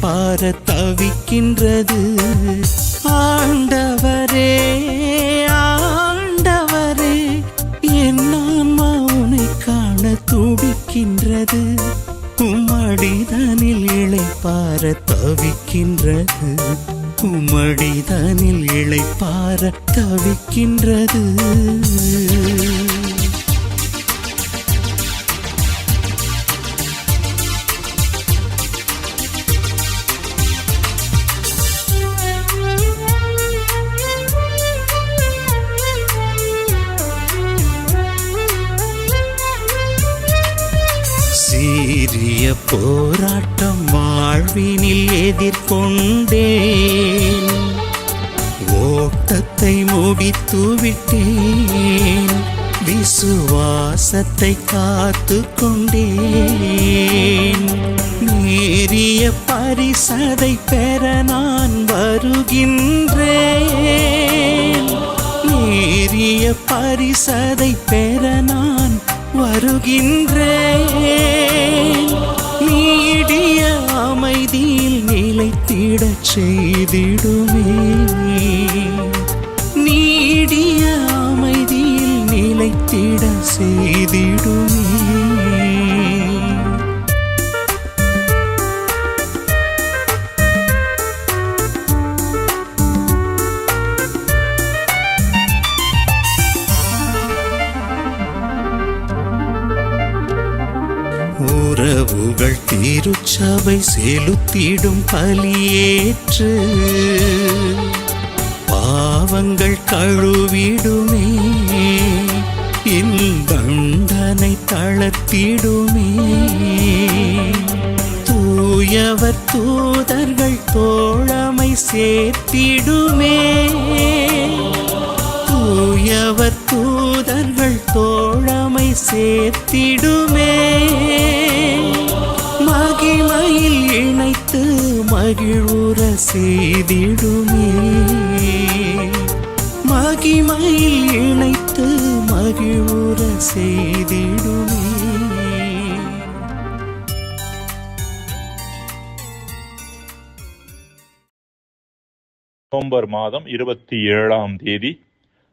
பார தவிக்கின்றது. ஆண்டவரே ஆண்டவரே என் ஆன்மா உனை காண துடிக்கின்றது. உம்மடிதனில் இளைப்பார தவிக்கின்றது. உம்மடிதனில் இளைப்பார தவிக்கின்றது. சீரிய போராட்டம் வாழ்வினில் எதிர்கொண்டேன். ஓட்டத்தை முடித்து விட்டேன் விசுவாசத்தை காத்து கொண்டேன் நேரிய பரிசதை பெற நான் வருகின்றேன். நேரிய பரிசதை பெற நான் வருகின்றேன். நீடிய அமைதியில் நிலைத்திடச் செய்திடுமே. நீடிய அமைதியில் நிலைத்திட செய்திடுமே. சபை செலுத்திடும் பலியேற்று. பாவங்கள் கழுவிடுமே தண்டனை தளர்த்திடுமே. தூயவர் தூதர்கள் தோழமை சேர்த்திடுமே. தூயவர் தூதர்கள் தோழமை சேர்த்திடுமே. மகிமையில் இணைத்து மகிழ்வுற செய்திடுமே. மகிமையில் இணைத்து மகிழ்வுற செய்திடுமே. நவம்பர் மாதம் இருபத்தி ஏழாம் தேதி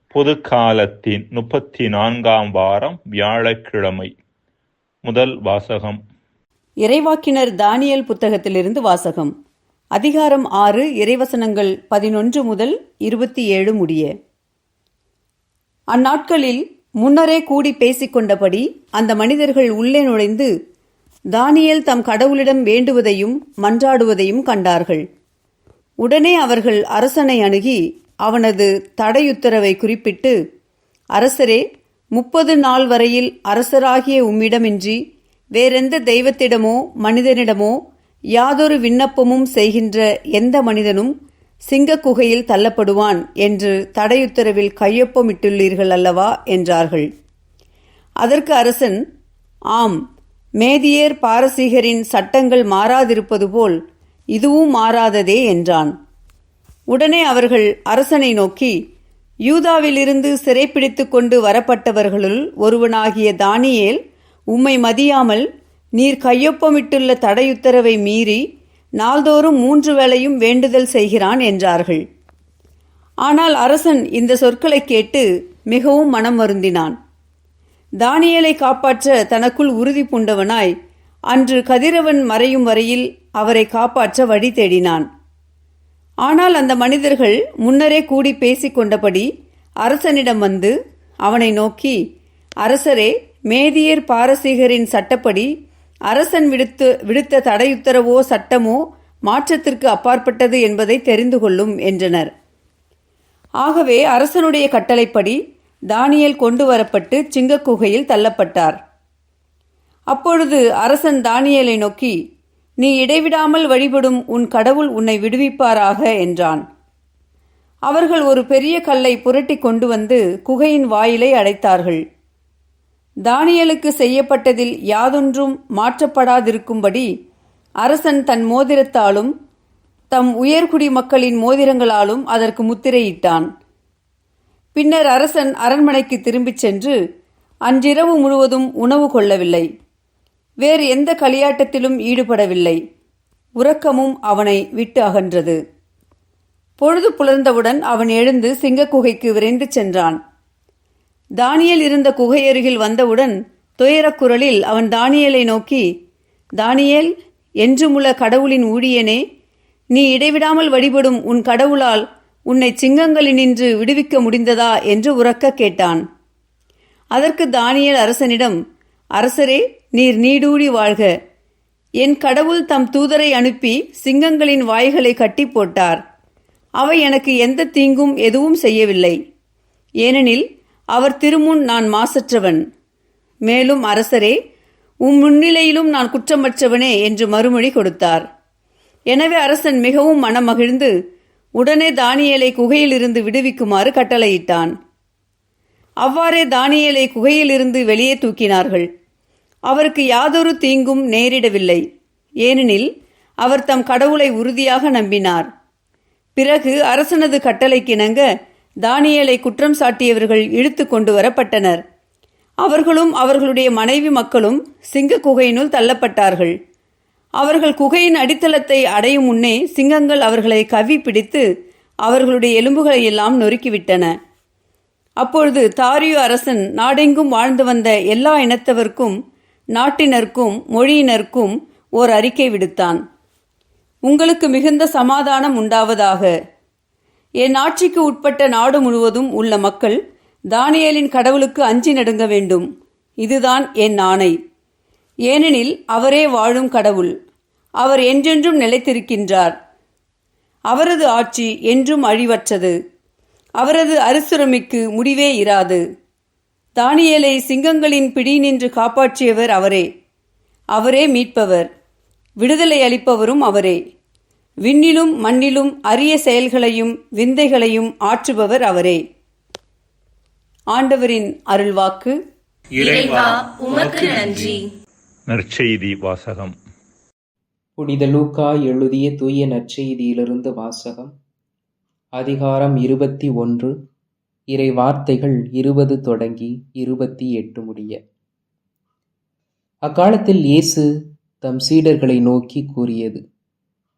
பொது காலத்தின் முப்பத்தி நான்காம் வாரம் வியாழக்கிழமை. முதல் வாசகம். இறைவாக்கினர் தானியல் புத்தகத்திலிருந்து வாசகம். அதிகாரம் ஆறு இறைவசனங்கள் பதினொன்று முதல் இருபத்தி ஏழு முடிய. அந்நாட்களில் முன்னரே கூடி பேசிக்கொண்டபடி அந்த மனிதர்கள் உள்ளே நுழைந்து தானியல் தம் கடவுளிடம் வேண்டுவதையும் மன்றாடுவதையும் கண்டார்கள். உடனே அவர்கள் அரசனை அணுகி அவனது தடையுத்தரவை குறிப்பிட்டு அரசரே முப்பது நாள் வரையில் அரசராகிய உம்மிடமின்றி வேறெந்த தெய்வத்திடமோ மனிதனிடமோ யாதொரு விண்ணப்பமும் செய்கின்ற எந்த மனிதனும் சிங்கக் குகையில் தள்ளப்படுவான் என்று தடையுத்தரவில் கையொப்பமிட்டுள்ளீர்கள் அல்லவா? என்றார்கள். அதற்கு அரசன் ஆம் மேதியர் பாரசீகரின் சட்டங்கள் மாறாதிருப்பது போல் இதுவும் மாறாததே என்றான். உடனே அவர்கள் அரசனை நோக்கி யூதாவிலிருந்து சிறைப்பிடித்துக் கொண்டு வரப்பட்டவர்களுள் ஒருவனாகிய தானியேல் உம்மை மதியாமல் நீர் கையொப்பமிட்டுள்ள தடையுத்தரவை மீறி நாள்தோறும் மூன்று வேளையும் வேண்டுதல் செய்கிறான் என்றார்கள். ஆனால் அரசன் இந்த சொற்களைக் கேட்டு மிகவும் மனம் வருந்தினான். தானியலை காப்பாற்ற தனக்குள் உறுதி பூண்டவனாய் அன்று கதிரவன் மறையும் வரையில் அவரை காப்பாற்ற வழி தேடினான். ஆனால் அந்த மனிதர்கள் முன்னரே கூடி பேசிக் கொண்டபடி அரசனிடம் வந்து அவனை நோக்கி அரசரே மேதியர் பாரசீகரின் சட்டப்படி அரசன் விடுத்து விடுத்த தடையுத்தரவோ சட்டமோ மாற்றத்திற்கு அப்பாற்பட்டது என்பதை தெரிந்து கொள்ளும் என்றனர். ஆகவே அரசனுடைய கட்டளைப்படி தானியல் கொண்டு வரப்பட்டு சிங்கக் குகையில் தள்ளப்பட்டார். அப்பொழுது அரசன் தானியலை நோக்கி நீ இடைவிடாமல் வழிபடும் உன் கடவுள் உன்னை விடுவிப்பாராக என்றான். அவர்கள் ஒரு பெரிய கல்லை புரட்டி கொண்டு வந்து குகையின் வாயிலை அடைத்தார்கள். தானியலுக்கு செய்யப்பட்டதில் யாதொன்றும் மாற்றப்படாதிருக்கும்படி அரசன் தன் மோதிரத்தாலும் தம் உயர்குடி மக்களின் மோதிரங்களாலும் அதற்கு முத்திரையிட்டான். பின்னர் அரசன் அரண்மனைக்கு திரும்பிச் சென்று அன்றிரவு முழுவதும் உணவு கொள்ளவில்லை. வேறு எந்த களியாட்டத்திலும் ஈடுபடவில்லை. உறக்கமும் அவனை விட்டு அகன்றது. பொழுது புலர்ந்தவுடன் அவன் எழுந்து சிங்கக்குகைக்கு விரைந்து சென்றான். தானியல் இருந்த குகையருகில் வந்தவுடன் துயரக் குரலில் அவன் தானியலை நோக்கி தானியேல் என்றுமுள்ள கடவுளின் ஊழியனே நீ இடைவிடாமல் வழிபடும் உன் கடவுளால் உன்னை சிங்கங்களினின்று விடுவிக்க முடிந்ததா? என்று உறக்க கேட்டான். அதற்கு தானியல் அரசனிடம் அரசரே நீர் நீடூடி வாழ்க. என் கடவுள் தம் தூதரை அனுப்பி சிங்கங்களின் வாய்களை கட்டி போட்டார். அவை எனக்கு எந்த தீங்கும் எதுவும் செய்யவில்லை. ஏனெனில் அவர் திருமுன் நான் மாசற்றவன். மேலும் அரசரே உம் முன்னிலையிலும் நான் குற்றமற்றவனே என்று மறுமொழி கொடுத்தார். எனவே அரசன் மிகவும் மனமகிழ்ந்து உடனே தானியலை குகையிலிருந்து விடுவிக்குமாறு கட்டளையிட்டான். அவ்வாறே தானியலை குகையிலிருந்து வெளியே தூக்கினார்கள். அவருக்கு யாதொரு தீங்கும் நேரிடவில்லை. ஏனெனில் அவர் தம் கடவுளை உறுதியாக நம்பினார். பிறகு அரசனது கட்டளைக்கிணங்க தானியலை குற்றம் சாட்டியவர்கள் இழுத்து கொண்டு வரப்பட்டனர். அவர்களும் அவர்களுடைய மனைவி மக்களும் சிங்க குகையினுள் தள்ளப்பட்டார்கள். அவர்கள் குகையின் அடித்தளத்தை அடையும் முன்னே சிங்கங்கள் அவர்களை கவி பிடித்து அவர்களுடைய எலும்புகளை எல்லாம் நொறுக்கிவிட்டன. அப்பொழுது தாரியு அரசன் நாடெங்கும் வாழ்ந்து வந்த எல்லா இனத்தவர்க்கும் நாட்டினருக்கும் மொழியினருக்கும் ஓர் அறிக்கை விடுத்தான். உங்களுக்கு மிகுந்த சமாதானம் உண்டாவதாக. என் ஆட்சிக்கு உட்பட்ட நாடு முழுவதும் உள்ள மக்கள் தானியலின் கடவுளுக்கு அஞ்சி நடுங்க வேண்டும். இதுதான் என் ஆணை. ஏனெனில் அவரே வாழும் கடவுள். அவர் என்றென்றும் நிலைத்திருக்கின்றார். அவரது ஆட்சி என்றும் அழிவற்றது. அவரது அரிசுரமிக்கு முடிவே இராது. தானியலை சிங்கங்களின் பிடி நின்று காப்பாற்றியவர் அவரே. அவரே மீட்பவர். விடுதலை அளிப்பவரும் அவரே. விண்ணிலும் மண்ணிலும் அரிய செயல்களையும் விந்தைகளையும் ஆற்றுபவர் அவரே. ஆண்டவரின் அருள்வாக்கு. நன்றி. நற்செய்தி வாசகம். புனித லூக்கா எழுதிய தூய நற்செய்தியிலிருந்து வாசகம். அதிகாரம் இருபத்தி ஒன்று. இறை வார்த்தைகள் இருபது தொடங்கி இருபத்தி எட்டு முடிய. அக்காலத்தில் இயேசு தம் சீடர்களை நோக்கி கூறியது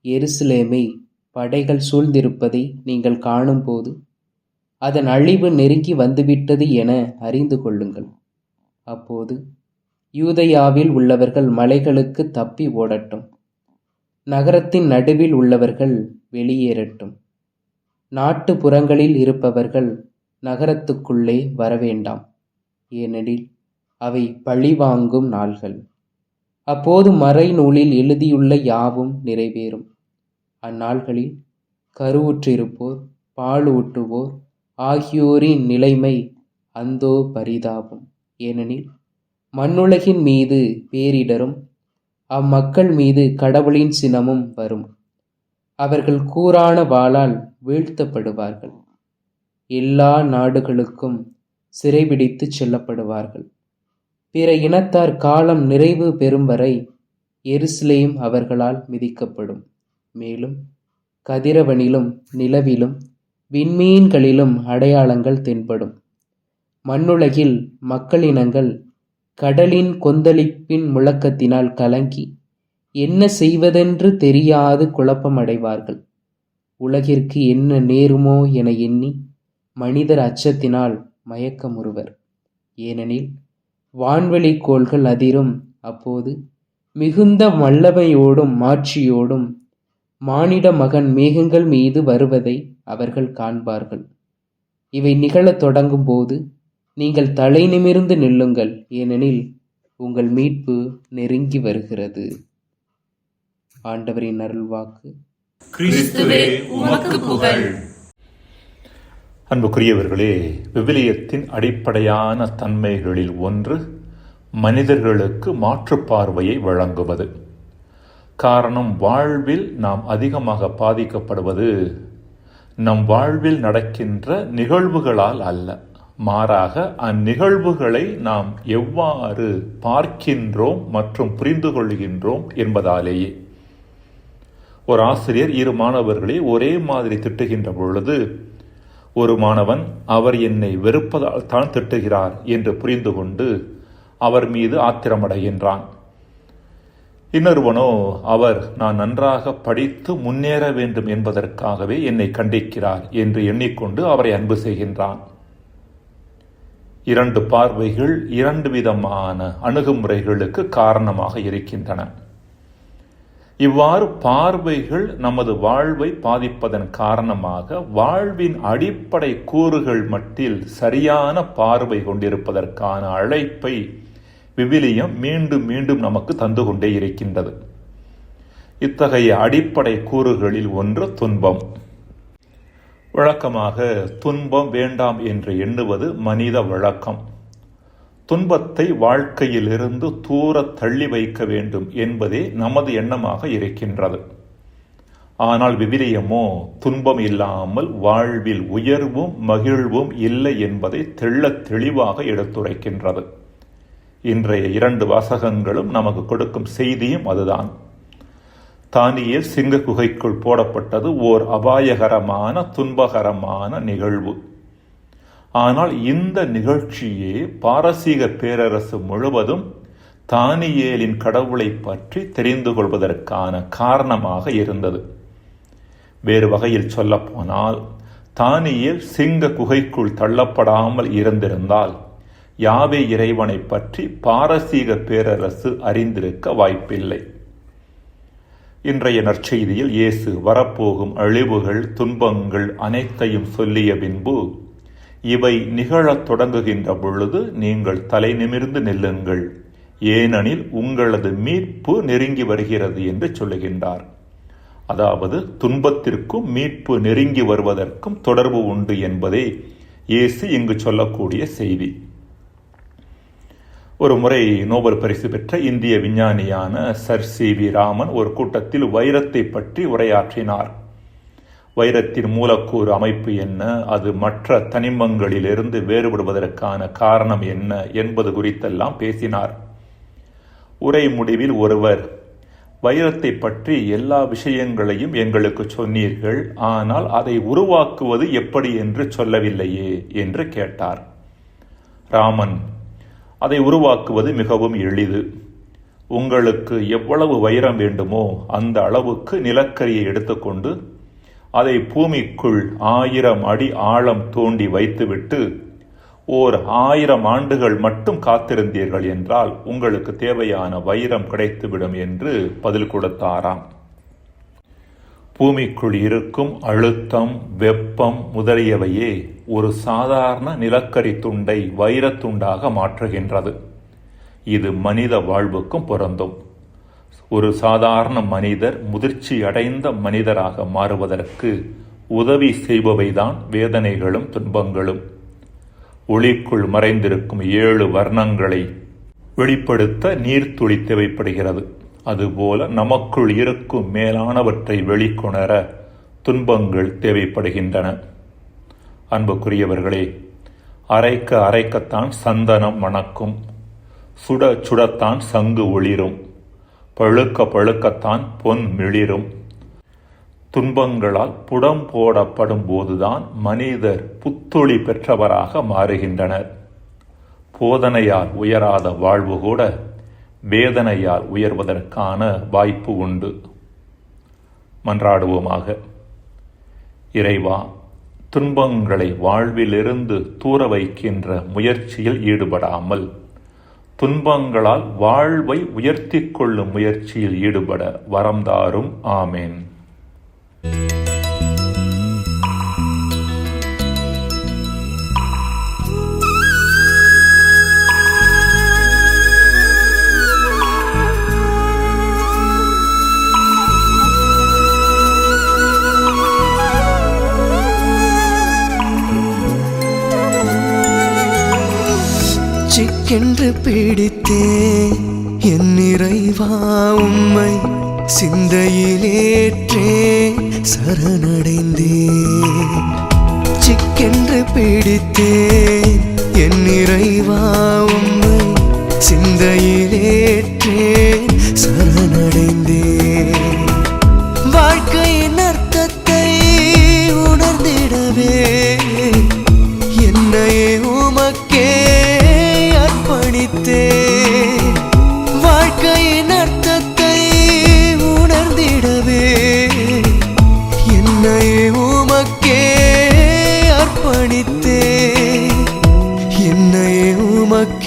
எருசலேமை படைகள் சூழ்ந்திருப்பதை நீங்கள் காணும்போது அதன் அழிவு நெருங்கி வந்துவிட்டது என அறிந்து கொள்ளுங்கள். அப்போது யூதயாவில் உள்ளவர்கள் மலைகளுக்கு தப்பி ஓடட்டும். நகரத்தின் நடுவில் உள்ளவர்கள் வெளியேறட்டும். நாட்டுப்புறங்களில் இருப்பவர்கள் நகரத்துக்குள்ளே வரவேண்டாம். ஏனெனில் அவை பழிவாங்கும் நாள்கள். அப்போது மறைநூலில் எழுதியுள்ள யாவும் நிறைவேறும். அந்நாள்களில் கருவுற்றிருப்போர் பாலூட்டுவோர் ஆகியோரின் நிலைமை அந்தோ பரிதாபம். ஏனெனில் மண்ணுலகின் மீது பேரிடரும் அம்மக்கள் மீது கடவுளின் சினமும் வரும். அவர்கள் கூரான வாளால் வீழ்த்தப்படுவார்கள். எல்லா நாடுகளுக்கும் சிறைபிடித்து செல்லப்படுவார்கள். பிற இனத்தார் காலம் நிறைவு பெறும் வரை எருசலேம் அவர்களால் மிதிக்கப்படும். மேலும் கதிரவனிலும் நிலவிலும் விண்மீன்களிலும் அடையாளங்கள் தென்படும். மண்ணுலகில் மக்களினங்கள் கடலின் கொந்தளிப்பின் முழக்கத்தினால் கலங்கி என்ன செய்வதென்று தெரியாது குழப்பமடைவார்கள். உலகிற்கு என்ன நேருமோ என எண்ணி மனிதர் அச்சத்தினால் மயக்கமுறுவர். ஏனெனில் வான்வெளி கோள்கள் அதிரும். அப்போது மிகுந்த வல்லமையோடும் மாட்சியோடும் மானிட மகன் மேகங்கள் மீது வருவதை அவர்கள் காண்பார்கள். இவை நிகழத் தொடங்கும் போது நீங்கள் தலை நிமிர்ந்து நில்லுங்கள் ஏனெனில் உங்கள் மீட்பு நெருங்கி வருகிறது. ஆண்டவரின் அருள்வாக்கு. கிறிஸ்துவே உமக்கு புகழ். அன்புக்குரியவர்களே விவிலியத்தின் அடிப்படையான தன்மைகளில் ஒன்று மனிதர்களுக்கு மாற்றுப்பார்வையை வழங்குவது. காரணம் வாழ்வில் நாம் அதிகமாக பாதிக்கப்படுவது நம் வாழ்வில் நடக்கின்ற நிகழ்வுகளால் அல்ல. மாறாக அந்நிகழ்வுகளை நாம் எவ்வாறு பார்க்கின்றோம் மற்றும் புரிந்து கொள்கின்றோம் என்பதாலேயே. ஒரு ஆசிரியர் இரு மாணவர்களை ஒரே மாதிரி திட்டுகின்ற பொழுது ஒரு மாணவன் அவர் என்னை வெறுப்பதால் தான் திட்டுகிறார் என்று புரிந்து கொண்டு அவர் மீது ஆத்திரமடைகின்றான். இன்னொருவனோ அவர் நான் நன்றாக படித்து முன்னேற வேண்டும் என்பதற்காகவே என்னை கண்டிக்கிறார் என்று எண்ணிக்கொண்டு அவரை அன்பு செய்கின்றான். இரண்டு பார்வைகள் இரண்டு விதமான அணுகுமுறைகளுக்கு காரணமாக இருக்கின்றன. இவ்வாறு பார்வைகள் நமது வாழ்வை பாதிப்பதன் காரணமாக வாழ்வின் அடிப்படை கூறுகள் மட்டில் சரியான பார்வை கொண்டிருப்பதற்கான அழைப்பை விவிலியம் மீண்டும் மீண்டும் நமக்கு தந்து கொண்டே இருக்கின்றது. இத்தகைய அடிப்படை கூறுகளில் ஒன்று துன்பம். வழக்கமாக துன்பம் வேண்டாம் என்று எண்ணுவது மனித வழக்கம். துன்பத்தை வாழ்க்கையிலிருந்து தூர தள்ளி வைக்க வேண்டும் என்பதே நமது எண்ணமாக இருக்கின்றது. ஆனால் விவிலியமோ துன்பம் இல்லாமல் வாழ்வில் உயர்வும் மகிழ்வும் இல்லை என்பதை தெள்ளத் தெளிவாக எடுத்துரைக்கின்றது. இன்றைய இரண்டு வாசகங்களும் நமக்கு கொடுக்கும் செய்தியும் அதுதான். தானியல் சிங்க குகைக்குள் போடப்பட்டது ஓர் அபாயகரமான துன்பகரமான நிகழ்வு. ஆனால் இந்த நிகழ்ச்சியே பாரசீக பேரரசு முழுவதும் தானியேலின் கடவுளை பற்றி தெரிந்து கொள்வதற்கான காரணமாக இருந்தது. வேறு வகையில் சொல்லப்போனால் தானியேல் சிங்க குகைக்குள் தள்ளப்படாமல் இருந்திருந்தால் யாவே இறைவனை பற்றி பாரசீக பேரரசு அறிந்திருக்க வாய்ப்பில்லை. இன்றைய நற்செய்தியில் இயேசு வரப்போகும் அழிவுகள் துன்பங்கள் அனைத்தையும் சொல்லிய பின்பு இவை நிகழத் தொடங்குகின்ற பொழுது நீங்கள் தலை நிமிர்ந்து நில்லுங்கள். ஏனெனில் உங்களது மீட்பு நெருங்கி வருகிறது என்று சொல்லுகின்றார். அதாவது துன்பத்திற்கும் மீட்பு நெருங்கி வருவதற்கும் தொடர்பு உண்டு என்பதே இயேசு இங்கு சொல்லக்கூடிய செய்தி. ஒரு முறை நோபல் பரிசு பெற்ற இந்திய விஞ்ஞானியான சர் சி வி ராமன் ஒரு கூட்டத்தில் வைரத்தை பற்றி உரையாற்றினார். வைரத்தின் மூலக்கூறு அமைப்பு என்ன? அது மற்ற தனிமங்களிலிருந்து வேறுபடுவதற்கான காரணம் என்ன என்பது குறித்தெல்லாம் பேசினார். உரை முடிவில் ஒருவர் வைரத்தை பற்றி எல்லா விஷயங்களையும் எங்களுக்கு சொன்னீர்கள் ஆனால் அதை உருவாக்குவது எப்படி என்று சொல்லவில்லையே என்று கேட்டார். ராமன் அதை உருவாக்குவது மிகவும் எளிது. உங்களுக்கு எவ்வளவு வைரம் வேண்டுமோ அந்த அளவுக்கு நிலக்கரியை எடுத்துக்கொண்டு அதை பூமிக்குள் ஆயிரம் அடி ஆழம் தோண்டி வைத்துவிட்டு ஓர் ஆயிரம் ஆண்டுகள் மட்டும் காத்திருந்தீர்கள் என்றால் உங்களுக்கு தேவையான வைரம் கிடைத்துவிடும் என்று பதில் கொடுத்தாராம். பூமிக்குள் இருக்கும் அழுத்தம் வெப்பம் முதலியவையே ஒரு சாதாரண நிலக்கரி துண்டை வைரத்துண்டாக மாற்றுகின்றது. இது மனித வாழ்வுக்கும் பொருந்தும். ஒரு சாதாரண மனிதர் முதிர்ச்சி அடைந்த மனிதராக மாறுவதற்கு உதவி செய்பவைதான் வேதனைகளும் துன்பங்களும். ஒளிக்குள் மறைந்திருக்கும் ஏழு வர்ணங்களை வெளிப்படுத்த நீர்த்துளி தேவைப்படுகிறது. அதுபோல நமக்குள் இருக்கும் மேலானவற்றை வெளிக்கொணர துன்பங்கள் தேவைப்படுகின்றன. அன்புக்குரியவர்களே அரைக்க அரைக்கத்தான் சந்தனம் மணக்கும் சுட சுடத்தான் சங்கு ஒளிரும். பழுக்க பழுக்கத்தான் பொன் மிளிரும். துன்பங்களால் புடம் போடப்படும் போதுதான் மனிதர் புத்தொளி பெற்றவராக மாறுகின்றனர். போதனையால் உயராத வாழ்வு கூட வேதனையால் உயர்வதற்கான வாய்ப்பு உண்டு. மன்றாடுவோமாக. இறைவா துன்பங்களை வாழ்விலிருந்து தூர வைக்கின்ற முயற்சியில் ஈடுபடாமல் துன்பங்களால் வாழ்வை உயர்த்தி கொள்ளும் முயற்சியில் ஈடுபட வரம்தாரும் ஆமேன். பிடித்தே என் நிறைவா உம்மை சிந்தையிலேற்றே சரணடைந்தே சிக்கென்று பிடித்தே என் நிறைவா உம்மை சிந்தையிலேற்றே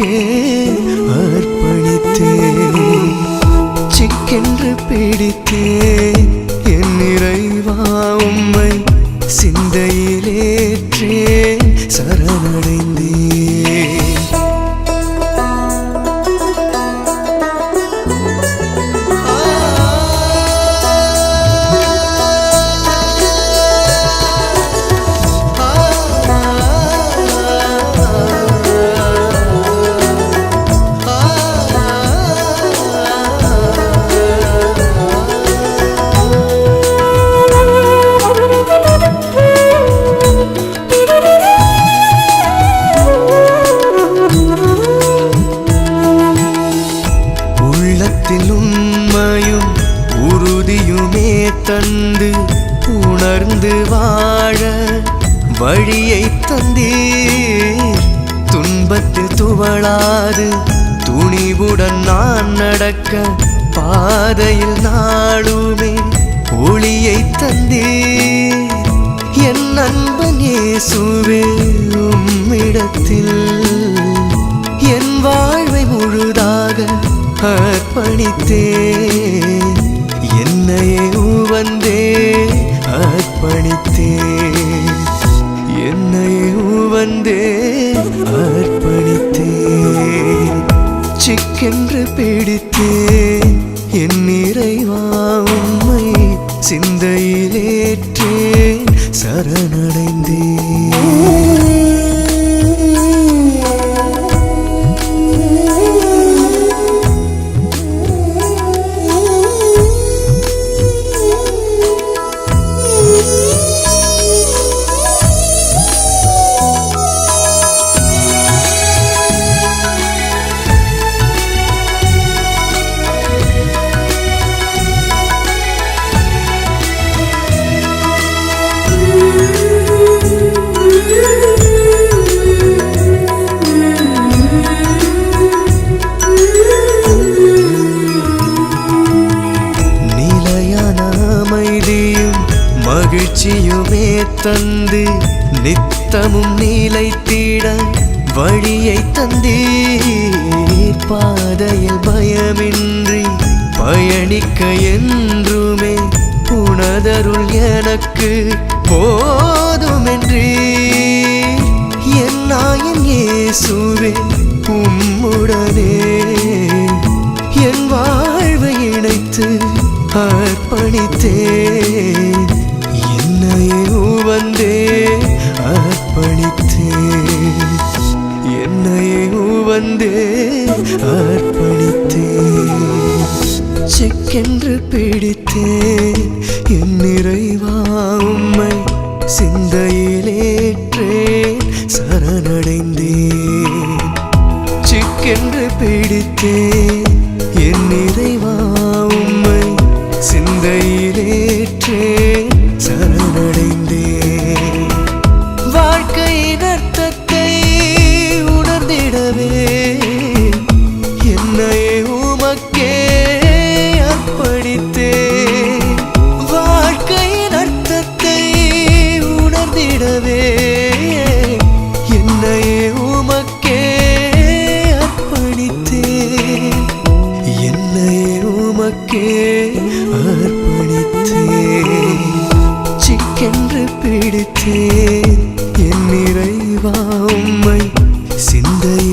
உனக்கே அர்ப்பணித்தேன். சிக்கென்று பிடித்தேன். நடக்க பாதையில் நாளுமே ஒளியை தந்தீர் என் நண்பன் இயேசுவே உம்மிடத்தில் என் வாழ்வை முழுதாக அர்ப்பணித்தே என்னையே உவந்தே அர்ப்பணித்தே என்னையே உவந்தே அர்ப்பணித்தே மூச்சுக்கென்று பிடித்தேன். என் நிறைவா உண்மை சிந்தை தந்து நித்தமும் நிலைத்திட வழியை தந்தீர். பாதையில் பயமின்றி பயணிக்க என்றுமே உணதருள் எனக்கு போதுமென்றே என் இயேசுவே உம்முடனே. என் வாழ்வை இணைத்து அர்ப்பணித்தேன் என்னையே உவந்தே அர்ப்பணித்தேன் சிக்கென்று பிடித்தேன் என் நிறைவா உம்மை சிந்தையிலேற்றேன் சரணடைந்தேன். சிக்கென்று பிடித்தேன். அர்ப்பணித்தேன். சிக்கென்று பிடித்தேன். என் நிறைவா உம்மை சிந்தையை